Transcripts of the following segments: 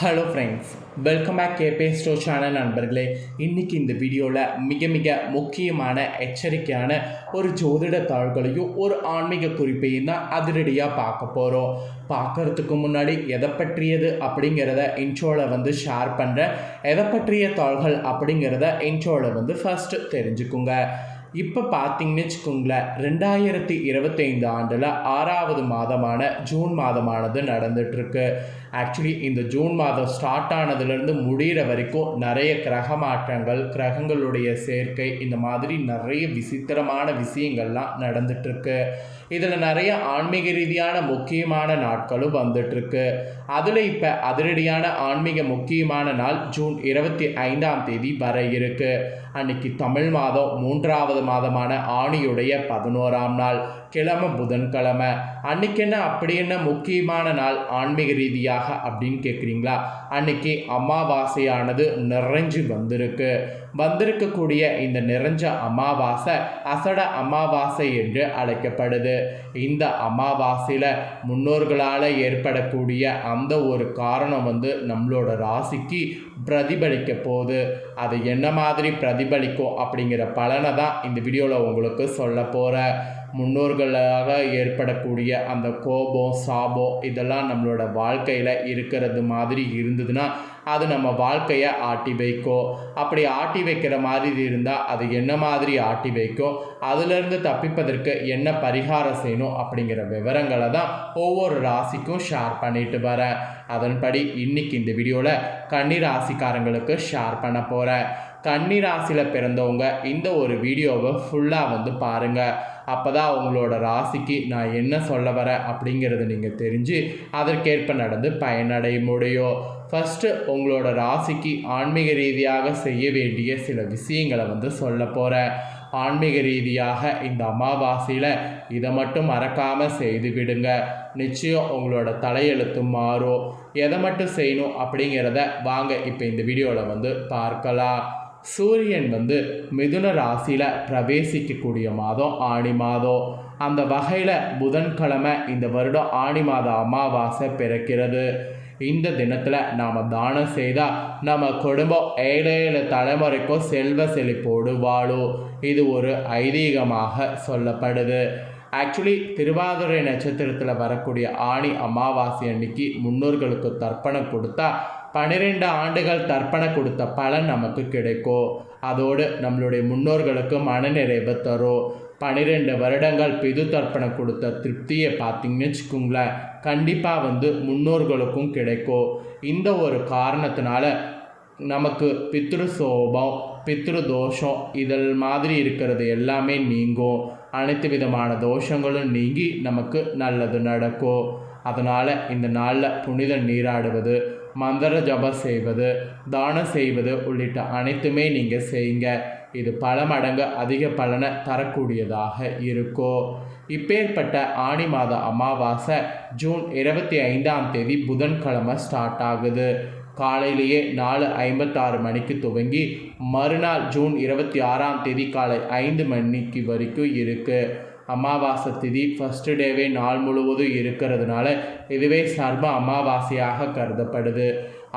Hello friends welcome back கேபே ஸ்டோ channel நண்பர்களே. இன்றைக்கி இந்த வீடியோவில் மிக மிக முக்கியமான எச்சரிக்கையான ஒரு ஜோதிட தாள்களையும் ஒரு ஆன்மீக குறிப்பையும் தான் அதிரடியாக பார்க்க போகிறோம் பார்க்கறதுக்கு முன்னாடி எதை பற்றியது அப்படிங்கிறத இன்ட்ரோவில் வந்து ஷேர் பண்ணுறேன் எதை பற்றிய தாள்கள் அப்படிங்கிறத இன்ட்ரோவில் வந்து ஃபஸ்ட்டு தெரிஞ்சுக்குங்க. இப்போ பார்த்தீங்கன்னு வச்சுக்கோங்களேன் ரெண்டாயிரத்தி இருபத்தைந்து ஆண்டில் ஆறாவது மாதமான ஜூன் மாதமானது நடந்துட்டுருக்கு ஆக்சுவலி இந்த ஜூன் மாதம் ஸ்டார்ட் ஆனதுலேருந்து முடிகிற வரைக்கும் நிறைய கிரக மாற்றங்கள் கிரகங்களுடைய சேர்க்கை இந்த மாதிரி நிறைய விசித்திரமான விஷயங்கள்லாம் நடந்துட்டுருக்கு. இதில் நிறைய ஆன்மீக ரீதியான முக்கியமான நாட்களும் வந்துட்டுருக்கு. அதில் இப்போ அதிரடியான ஆன்மீக முக்கியமான நாள் ஜூன் இருபத்தி ஐந்தாம் தேதி வர இருக்குது அன்னைக்கு தமிழ் மாதம் மூன்றாவது மாதமான ஆணியுடைய பதினோராம் நாள் கிழமை புதன்கிழமை. அன்னைக்கு என்ன அப்படி என்ன முக்கியமான நாள் ஆன்மீக ரீதியாக அப்படின்னு கேட்குறீங்களா அன்னைக்கு அமாவாசையானது நிறைஞ்சு வந்திருக்கு. வந்திருக்கக்கூடிய இந்த நிறைஞ்ச அமாவாசை அசட அமாவாசை என்று அழைக்கப்படுது. இந்த அமாவாசையில் முன்னோர்களால் ஏற்படக்கூடிய அந்த ஒரு காரணம் வந்து நம்மளோட ராசிக்கு பிரதிபலிக்க போகுது. அது என்ன மாதிரி பிரதிபலிக்கும் அப்படிங்கிற பலனை தான் இந்த வீடியோவில் உங்களுக்கு சொல்ல போகிறேன் முன்னோர்களாக ஏற்படக்கூடிய அந்த கோபம் சாபம் இதெல்லாம் நம்மளோட வாழ்க்கையில் இருக்கிறது மாதிரி இருந்ததுன்னா அது நம்ம வாழ்க்கையை ஆட்டி வைக்கும் அப்படி ஆட்டி வைக்கிற மாதிரி இருந்தால் அது என்ன மாதிரி ஆட்டி வைக்கும் அதுலேருந்து தப்பிப்பதற்கு என்ன பரிகாரம் செய்யணும் அப்படிங்கிற விவரங்களை தான் ஒவ்வொரு ராசிக்கும் ஷேர் பண்ணிட்டு வரேன். அதன்படி இன்னைக்கு இந்த வீடியோவில் கன்னி ராசிக்காரங்களுக்கு ஷேர் பண்ண போகிறேன் கன்னிராசியில் பிறந்தவங்க இந்த ஒரு வீடியோவை ஃபுல்லாக வந்து பாருங்கள் அப்போ தான் உங்களோட ராசிக்கு நான் என்ன சொல்ல வரேன் அப்படிங்கிறத நீங்கள் தெரிஞ்சு அதற்கேற்ப நடந்து பயனடைய முடியும். ஃபஸ்ட்டு உங்களோட ராசிக்கு ஆன்மீக ரீதியாக செய்ய வேண்டிய சில விஷயங்களை வந்து சொல்ல போகிறேன் ஆன்மீக ரீதியாக இந்த அமாவாசையில் இதை மட்டும் மறக்காமல் செய்து விடுங்க. நிச்சயம் உங்களோட தலையெழுத்து மாறும். எதை மட்டும் செய்யணும் அப்படிங்கிறத வாங்க இப்போ இந்த வீடியோவில் வந்து பார்க்கலாம். சூரியன் வந்து மிதுன ராசியில் பிரவேசிக்கக்கூடிய மாதம் ஆணி மாதம். அந்த வகையில் புதன்கிழமை இந்த வருடம் ஆணி மாத அமாவாசை பிறக்கிறது. இந்த தினத்தில் நாம் தானம் செய்தால் நம்ம குடும்பம் ஏழு ஏழு தலைமுறைக்கும் செல்வ செழிப்போடு வாழும். இது ஒரு ஐதீகமாக சொல்லப்படுது. ஆக்சுவலி திருவாதிரை நட்சத்திரத்தில் வரக்கூடிய ஆணி அமாவாசை அன்னைக்கு முன்னோர்களுக்கு தர்ப்பணம் கொடுத்தா பன்னிரெண்டு ஆண்டுகள் தர்ப்பணம் கொடுத்த பலன் நமக்கு கிடைக்கும் அதோடு நம்மளுடைய முன்னோர்களுக்கு மனநிறைவு தரும் பன்னிரெண்டு வருடங்கள் பிது தர்ப்பணம் கொடுத்த திருப்தியை பார்த்தீங்கன்னு வச்சுக்கோங்களேன் கண்டிப்பாக வந்து முன்னோர்களுக்கும் கிடைக்கும் இந்த ஒரு காரணத்தினால நமக்கு பித்ரு சோபம் பித்ரு தோஷம் இதில் மாதிரி இருக்கிறது எல்லாமே நீங்கும் அனைத்து விதமான தோஷங்களும் நீங்கி நமக்கு நல்லது நடக்கும் அதனால் இந்த நாளில் புனித நீராடுவது மந்திர ஜபம் செய்வது தானம் செய்வது உள்ளிட்ட அனைத்துமே நீங்கள் செய்யுங்க. இது பல மடங்கு அதிக பலனை தரக்கூடியதாக இருக்கும் இப்பேற்பட்ட ஆணி மாத அமாவாசை ஜூன் இருபத்தி ஐந்தாம் தேதி புதன்கிழமை ஸ்டார்ட் ஆகுது. காலையிலேயே நாலு ஐம்பத்தாறு மணிக்கு துவங்கி மறுநாள் ஜூன் இருபத்தி ஆறாம் தேதி காலை ஐந்து மணிக்கு வரைக்கும் இருக்குது அமாவாசை திதி ஃபஸ்ட்டு டேவே நாள் முழுவதும் இருக்கிறதுனால இதுவே சர்ம அமாவாசையாக கருதப்படுது.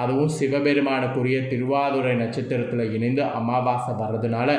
அதுவும் சிவபெருமானுக்குரிய திருவாதுரை நட்சத்திரத்தில் இணைந்து அமாவாசை வர்றதுனால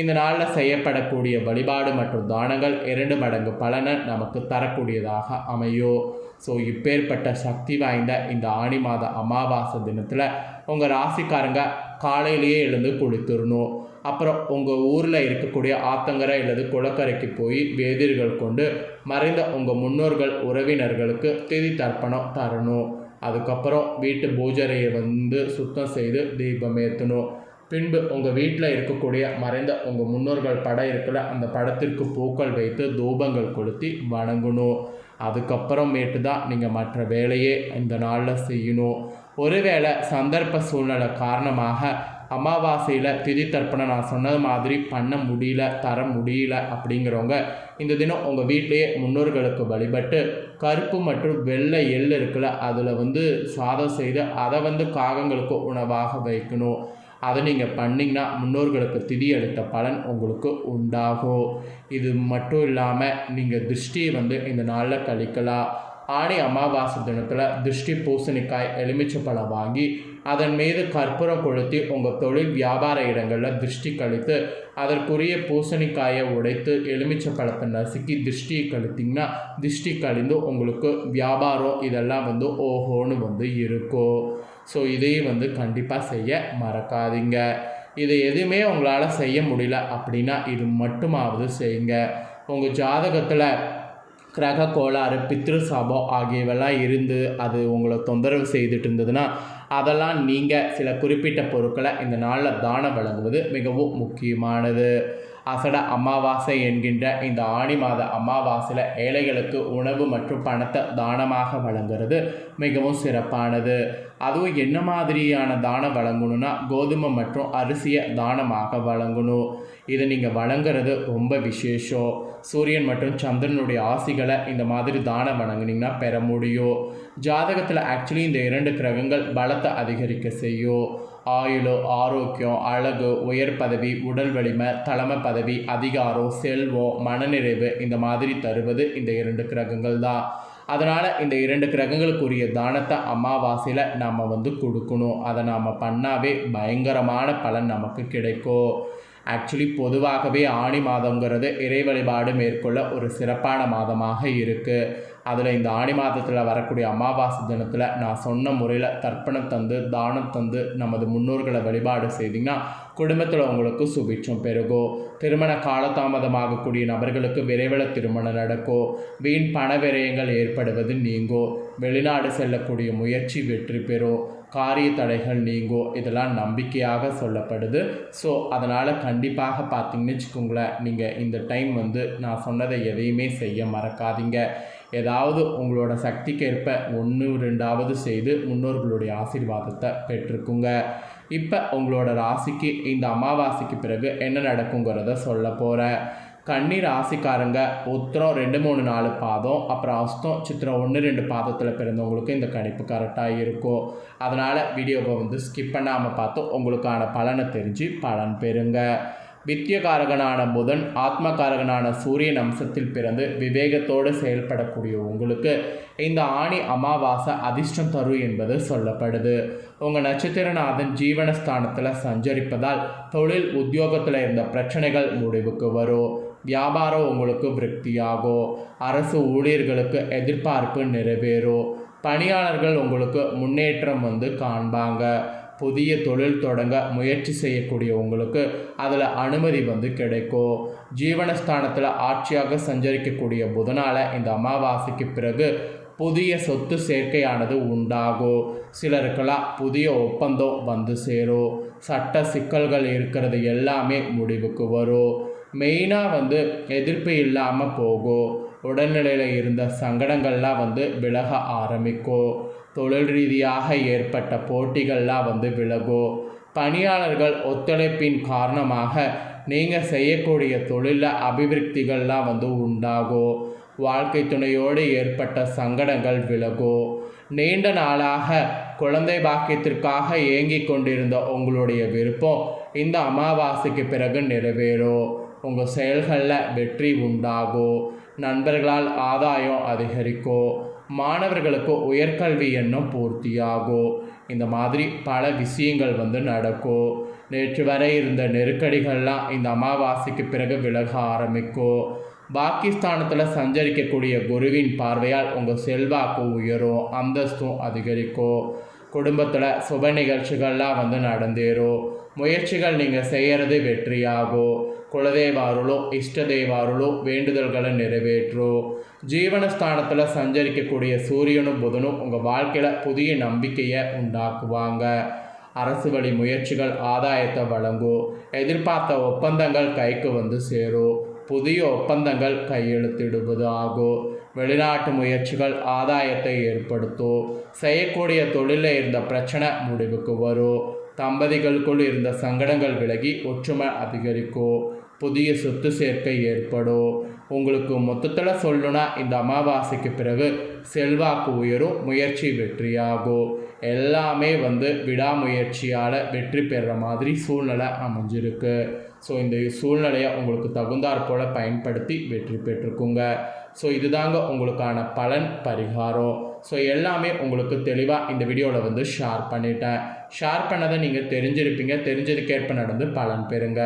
இந்த நாளில் செய்யப்படக்கூடிய வழிபாடு மற்றும் தானங்கள் இரண்டு மடங்கு பலனை நமக்கு தரக்கூடியதாக அமையும். ஸோ இப்பேற்பட்ட சக்தி வாய்ந்த இந்த ஆணி மாத அமாவாசை தினத்தில் உங்கள் ராசிக்காரங்க காலையிலேயே எழுந்து குளித்துடணும். அப்புறம் உங்கள் ஊரில் இருக்கக்கூடிய ஆத்தங்கரை அல்லது குளக்கரைக்கு போய் வேதிர்கள் கொண்டு மறைந்த உங்கள் முன்னோர்கள் உறவினர்களுக்கு திதி தர்ப்பணம் தரணும். அதுக்கப்புறம் வீட்டு பூஜரையை வந்து சுத்தம் செய்து தீபம் ஏற்றணும் பின்பு உங்கள் வீட்டில் இருக்கக்கூடிய மறைந்த உங்கள் முன்னோர்கள் படம் இருக்கிற அந்த படத்திற்கு பூக்கள் வைத்து தூபங்கள் கொளுத்தி வணங்கணும். அதுக்கப்புறமேட்டு தான் நீங்கள் மற்ற வேலையே இந்த நாளில் செய்யணும். ஒருவேளை சந்தர்ப்ப சூழ்நிலை காரணமாக அமாவாசையில் திதி தர்ப்பணம் நான் சொன்னது மாதிரி பண்ண முடியல தர முடியல அப்படிங்கிறவங்க இந்த தினம் உங்கள் வீட்டிலேயே முன்னோர்களுக்கு வழிபட்டு கருப்பு மற்றும் வெள்ளை எள் இருக்குல்ல அதில் வந்து சாதம் செய்து அதை வந்து காகங்களுக்கு உணவாக வைக்கணும். அதை நீங்கள் பண்ணிங்கன்னா முன்னோர்களுக்கு திதி அளித்த பலன் உங்களுக்கு உண்டாகும். இது மட்டும் இல்லாமல் நீங்கள் திருஷ்டியை வந்து இந்த நாளில் கழிக்கலாம். ஆணி அமாவாசை தினத்தில் திருஷ்டி பூசணிக்காய் எலுமிச்சை பழம் வாங்கி அதன் மீது கற்பூரம் கொளுத்தி உங்கள் தொழில் வியாபார இடங்களில் திருஷ்டி கழித்து அதற்குரிய பூசணிக்காயை உடைத்து எலுமிச்சை பழத்தை நசுக்கி திருஷ்டியை கழித்திங்கன்னா திருஷ்டி கழிந்து உங்களுக்கு வியாபாரம் இதெல்லாம் வந்து ஓஹோன்னு வந்து இருக்கும். ஸோ இதையும் வந்து கண்டிப்பாக செய்ய மறக்காதீங்க. இது எதுவுமே உங்களால் செய்ய முடியல அப்படின்னா இது மட்டுமாவது செய்யுங்க. உங்கள் ஜாதகத்தில் கிரக கோளாறு பித்ரு சாபம் ஆகியவெல்லாம் இருந்து அது உங்களை தொந்தரவு செய்துட்டு இருந்ததுன்னா அதெல்லாம் நீங்கள் சில குறிப்பிட்ட பொருட்களை இந்த நாளில் தானம் வழங்குவது மிகவும் முக்கியமானது. அசட அமாவாசை என்கின்ற இந்த ஆணி மாத அமாவாசையில் ஏழைகளுக்கு உணவு மற்றும் பணத்தை தானமாக வழங்குறது மிகவும் சிறப்பானது. அதுவும் என்ன மாதிரியான தானம் வழங்கணும்னா கோதுமை மற்றும் அரிசியை தானமாக வழங்கணும். இதை நீங்கள் வழங்குறது ரொம்ப விசேஷம். சூரியன் மற்றும் சந்திரனுடைய ஆசிகளை இந்த மாதிரி தானம் வழங்குனீங்கன்னா பெற முடியும். ஜாதகத்தில் ஆக்சுவலி இந்த இரண்டு கிரகங்கள் பலத்தை அதிகரிக்க செய்யும். ஆயுளோ ஆரோக்கியம் அழகு உயர் பதவி உடல் வலிமை தலைமை பதவி அதிகாரம் செல்வம் மனநிறைவு இந்த மாதிரி தருவது இந்த இரண்டு கிரகங்கள் தான். அதனால் இந்த இரண்டு கிரகங்களுக்குரிய தானத்தை அமாவாசையில் நாம் வந்து கொடுக்கணும். அதை நாம் பண்ணாவே பயங்கரமான பலன் நமக்கு கிடைக்கும். ஆக்சுவலி பொதுவாகவே ஆணி மாதங்கிறது இறை வழிபாடு மேற்கொள்ள ஒரு சிறப்பான மாதமாக இருக்குது அதில் இந்த ஆணி மாதத்தில் வரக்கூடிய அமாவாசை தினத்தில் நான் சொன்ன முறையில் தர்ப்பணம் தந்து தானம் தந்து நமது முன்னோர்களை வழிபாடு செய்திங்கன்னா குடும்பத்தில் உங்களுக்கு சுபிட்சம் பெருகும் திருமண காலதாமதமாகக்கூடிய நபர்களுக்கு விரைவில் திருமணம் நடக்கும் வீண் பண விரயங்கள் ஏற்படுவது நீங்கும் வெளிநாடு செல்லக்கூடிய முயற்சி வெற்றி பெறும் காரிய தடைகள் நீங்கும் இதெல்லாம் நம்பிக்கையாக சொல்லப்படுது. ஸோ அதனால் கண்டிப்பாக பார்த்தீங்கன்னு வச்சுக்கோங்களேன் நீங்கள் இந்த டைம் வந்து நான் சொன்னதை எதையுமே செய்ய மறக்காதீங்க. ஏதாவது உங்களோட சக்திக்கேற்ப ஒன்று ரெண்டாவது செய்து முன்னோர்களுடைய ஆசீர்வாதத்தை பெற்றுக்குங்க. இப்போ உங்களோட ராசிக்கு இந்த அமாவாசைக்கு பிறகு என்ன நடக்குங்கிறத சொல்ல போகிறேன் கண்ணீர் ராசிக்காரங்க உத்திரம் ரெண்டு மூணு நாலு பாதம் அப்புறம் அஸ்தம் சித்திரம் ஒன்று ரெண்டு பாதத்தில் பிறந்தவங்களுக்கு இந்த கணிப்பு கரெக்டாக இருக்கும். அதனால் வீடியோவை வந்து ஸ்கிப் பண்ணாமல் பார்த்து உங்களுக்கான பலனை தெரிஞ்சு பலன் பெறுங்க. வித்தியகாரகனான புதன் ஆத்மகாரகனான சூரியன் அம்சத்தில் பிறந்து விவேகத்தோடு செயல்படக்கூடிய உங்களுக்கு இந்த ஆணி அமாவாசை அதிர்ஷ்டம் தரும் என்பது சொல்லப்படுது. உங்கள் நட்சத்திரநாதன் ஜீவனஸ்தானத்தில் சஞ்சரிப்பதால் தொழில் உத்தியோகத்தில் இருந்த பிரச்சனைகள் முடிவுக்கு வரும். வியாபாரம் உங்களுக்கு விருத்தியாகும் அரசு ஊழியர்களுக்கு எதிர்பார்ப்பு நிறைவேறும் பணியாளர்கள் உங்களுக்கு முன்னேற்றம் வந்து காண்பாங்க. புதிய தொழில் தொடங்க முயற்சி செய்யக்கூடிய உங்களுக்கு அதில் அனுமதி வந்து கிடைக்கும் ஜீவனஸ்தானத்தில் ஆட்சியாக சஞ்சரிக்கக்கூடிய புதனால் இந்த அமாவாசைக்கு பிறகு புதிய சொத்து சேர்க்கையானது உண்டாகும் சிலருக்கெல்லாம் புதிய ஒப்பந்தம் வந்து சேரும் சட்ட சிக்கல்கள் இருக்கிறது எல்லாமே முடிவுக்கு வரும் மெயினாக வந்து எதிர்ப்பு இல்லாமல் போகும் உடல்நிலையில் இருந்த சங்கடங்கள்லாம் வந்து விலக ஆரம்பிக்கும் தொழில் ரீதியாக ஏற்பட்ட போட்டிகள்லாம் வந்து விலகும் பணியாளர்கள் ஒத்துழைப்பின் காரணமாக நீங்கள் செய்யக்கூடிய தொழிலில் அபிவிருத்திகள்லாம் வந்து உண்டாகும் வாழ்க்கை துணையோடு ஏற்பட்ட சங்கடங்கள் விலகும் நீண்ட நாளாக குழந்தை பாக்கியத்திற்காக ஏங்கிக் கொண்டிருந்த உங்களுடைய விருப்பம் இந்த அமாவாசைக்கு பிறகு நிறைவேறும் உங்கள் செயல்களில் வெற்றி உண்டாகும் நண்பர்களால் ஆதாயம் அதிகரிக்கும் மாணவர்களுக்கு உயர்கல்வி எண்ணம் பூர்த்தியாகும் இந்த மாதிரி பல விஷயங்கள் வந்து நடக்கும் நேற்று வரை இருந்த நெருக்கடிகள்லாம் இந்த அமாவாசைக்கு பிறகு விலக ஆரம்பிக்கும் பாகிஸ்தானத்தில் சஞ்சரிக்கக்கூடிய குருவின் பார்வையால் உங்கள் செல்வாக்கு உயரும் அந்தஸ்தும் அதிகரிக்கும் குடும்பத்தில் சுப நிகழ்ச்சிகள்லாம் வந்து நடந்தேறும் முயற்சிகள் நீங்கள் செய்கிறது வெற்றியாகும் குலதேவாருளோ இஷ்ட தெய்வ வேண்டுதல்களை நிறைவேற்றும் ஜீவனஸ்தானத்தில் சஞ்சரிக்கக்கூடிய சூரியனும் புதனும் உங்கள் வாழ்க்கையில் புதிய நம்பிக்கையை உண்டாக்குவாங்க. அரசு வழி முயற்சிகள் ஆதாயத்தை வழங்கும் எதிர்பார்த்த ஒப்பந்தங்கள் கைக்கு வந்து சேரும் புதிய ஒப்பந்தங்கள் கையெழுத்திடுவது ஆகும் வெளிநாட்டு முயற்சிகள் ஆதாயத்தை ஏற்படுத்தும் செய்யக்கூடிய தொழிலில் இருந்த பிரச்சனை முடிவுக்கு வரும் தம்பதிகளுக்குள் இருந்த சங்கடங்கள் விலகி ஒற்றுமை அதிகரிக்கும் புதிய சொத்து சேர்க்கை ஏற்படும் உங்களுக்கு மொத்தத்தில் சொல்லணும்னா இந்த அமாவாசைக்கு பிறகு செல்வாக்கு உயரும் முயற்சி வெற்றியாகும் எல்லாமே வந்து விடாமுயற்சியால் வெற்றி பெறுற மாதிரி சூழ்நிலை அமைஞ்சிருக்கு. ஸோ இந்த சூழ்நிலையை உங்களுக்கு தகுந்தாற் போல் பயன்படுத்தி வெற்றி பெற்றுக்குங்க. ஸோ இதுதாங்க உங்களுக்கான பலன் பரிகாரம். ஸோ எல்லாமே உங்களுக்கு தெளிவாக இந்த வீடியோவில் வந்து ஷேர் பண்ணிட்டேன். ஷேர் பண்ணதை நீங்கள் தெரிஞ்சிருப்பீங்க. தெரிஞ்சதுக்கேற்ப நடந்து பலன் பெறுங்க.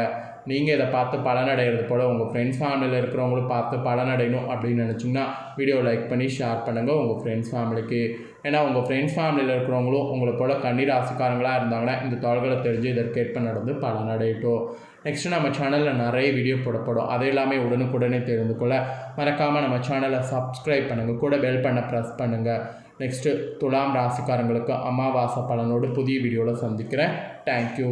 நீங்கள் இதை பார்த்து பலனடைகிறது போல் உங்கள் ஃப்ரெண்ட்ஸ் ஃபேமிலியில் இருக்கிறவங்களும் பார்த்து பலனடையணும் அப்படின்னு நினச்சிங்கன்னா வீடியோ லைக் பண்ணி ஷேர் பண்ணுங்கள் உங்கள் ஃப்ரெண்ட்ஸ் ஃபேமிலிக்கு ஏன்னா உங்கள் ஃப்ரெண்ட்ஸ் ஃபேமிலியில் இருக்கிறவங்களும் உங்களை போல் கண்ணீர் ஆசைக்காரங்களாக இருந்தாங்கன்னா இந்த தாள்களை தெரிஞ்சு இதற்கேற்ப நடந்து பலனடையட்டும். நெக்ஸ்ட்டு நம்ம சேனலில் நிறைய வீடியோ போடப்படும். அது எல்லாமே உடனுக்குடனே தெரிந்து கொள்ள மறக்காமல் நம்ம சேனலை சப்ஸ்கிரைப் பண்ணுங்கள் கூட பெல் பண்ண ப்ரெஸ் பண்ணுங்கள் நெக்ஸ்ட்டு துலாம் ராசிக்காரங்களுக்கு அமாவாசை பலனோடு புதிய வீடியோவில் சந்திக்கிறேன். தேங்க்யூ